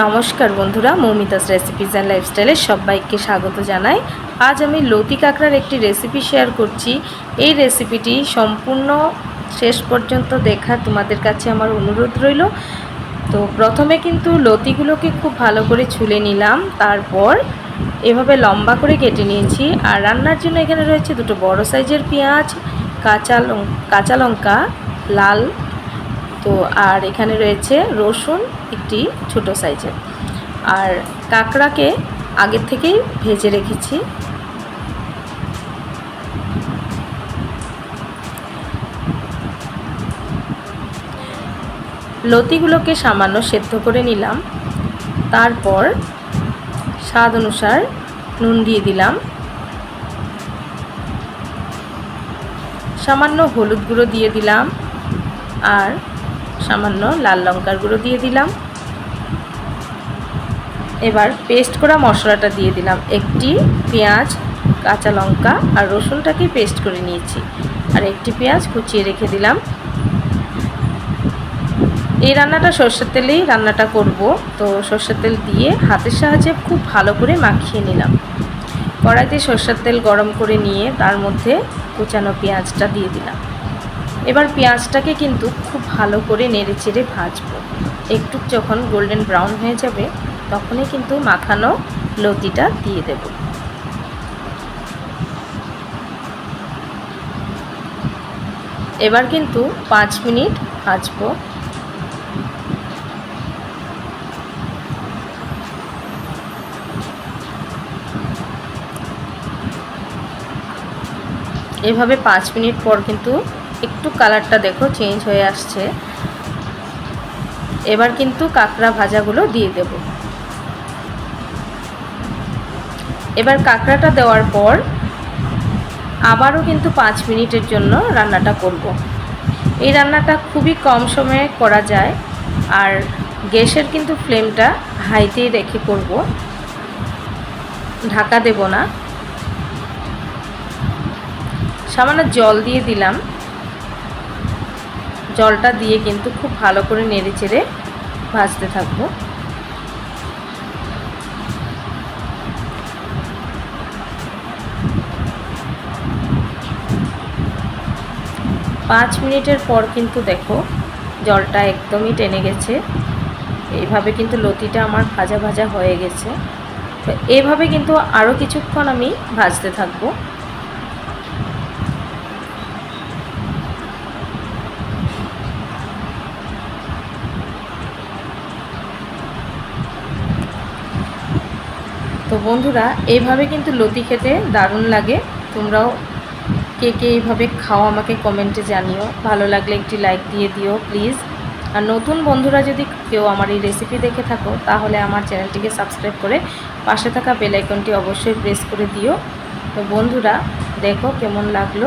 নমস্কার বন্ধুরা, Moumita's recipes and লাইফস্টাইলে সবাইকে স্বাগত জানাই। আজ আমি লতি কাঁকড়ার একটি রেসিপি শেয়ার করছি। এই রেসিপিটি সম্পূর্ণ শেষ পর্যন্ত দেখা তোমাদের কাছে আমার অনুরোধ রইল। তো প্রথমে কিন্তু লতিগুলোকে খুব ভালো করে ছুলে নিলাম। তারপর এভাবে লম্বা করে কেটে নিয়েছি। আর রান্নার জন্য এখানে রয়েছে দুটো বড় সাইজের পেঁয়াজ, কাঁচা কাঁচা লঙ্কা, লাল তো আর এখানে রয়েছে রসুন একটি ছোট সাইজের। আর কাঁকড়াকে আগের থেকেই ভেজে রেখেছি। লতিগুলোকে সামান্য সেদ্ধ করে নিলাম। তারপর স্বাদ অনুসার নুন দিয়ে দিলাম। সামান্য হলুদ গুঁড়ো দিয়ে দিলাম। আর সামান্য লাল লঙ্কার গুঁড়ো দিয়ে দিলাম। এবার পেস্ট করা মশলাটা দিয়ে দিলাম। একটি পেঁয়াজ, কাঁচা লঙ্কা আর রসুনটাকে পেস্ট করে নিয়েছি। আর একটি পেঁয়াজ কুচিয়ে রেখে দিলাম। এই রান্নাটা সর্ষের তেলেই রান্নাটা করব। তো সর্ষের তেল দিয়ে হাতের সাহায্যে খুব ভালো করে মাখিয়ে নিলাম। কড়াইতে সর্ষের তেল গরম করে নিয়ে তার মধ্যে কুচানো পেঁয়াজটা দিয়ে দিলাম। এবার পেঁয়াজটাকে কিন্তু খুব ভালো করে নেড়ে চেড়ে ভাজবো। একটু যখন গোল্ডেন ব্রাউন হয়ে যাবে, তখনই কিন্তু মাখানো লতিটা দিয়ে দেব। এবার কিন্তু পাঁচ মিনিট ভাজবো। এভাবে পাঁচ মিনিট পর কিন্তু একটু কালারটা দেখো চেঞ্জ হয়ে আসছে। এবার কিন্তু কাঁকড়া ভাজাগুলো দিয়ে দেব। এবার কাঁকড়াটা দেওয়ার পর আবারও কিন্তু পাঁচ মিনিটের জন্য রান্নাটা করব। এই রান্নাটা খুবই কম সময়ে করা যায় আর গ্যাসের কিন্তু ফ্লেমটা হাইতেই রেখে করব। ঢাকা দেব না। সামান্য জল দিয়ে দিলাম। জলটা দিয়ে কিন্তু খুব ভালো করে নেড়ে চেড়ে ভাজতে থাকব। পাঁচ মিনিটের পর কিন্তু দেখো জলটা একদমই টেনে গেছে। এইভাবে কিন্তু লতিটা আমার ভাজা ভাজা হয়ে গেছে। তো এইভাবে কিন্তু আরও কিছুক্ষণ আমি ভাজতে থাকব। তো বন্ধুরা, এইভাবে কিন্তু লতি খেতে দারুণ লাগে। তোমরাও কে কে এইভাবে খাও আমাকে কমেন্টে জানিও। ভালো লাগলে একটি লাইক দিয়ে দিও প্লিজ আর নতুন বন্ধুরা যদি কেউ আমার এই রেসিপি দেখে থাকো, তাহলে আমার চ্যানেলটিকে সাবস্ক্রাইব করে পাশে থাকা বেলাইকনটি অবশ্যই প্রেস করে দিও। তো বন্ধুরা, দেখো কেমন লাগল।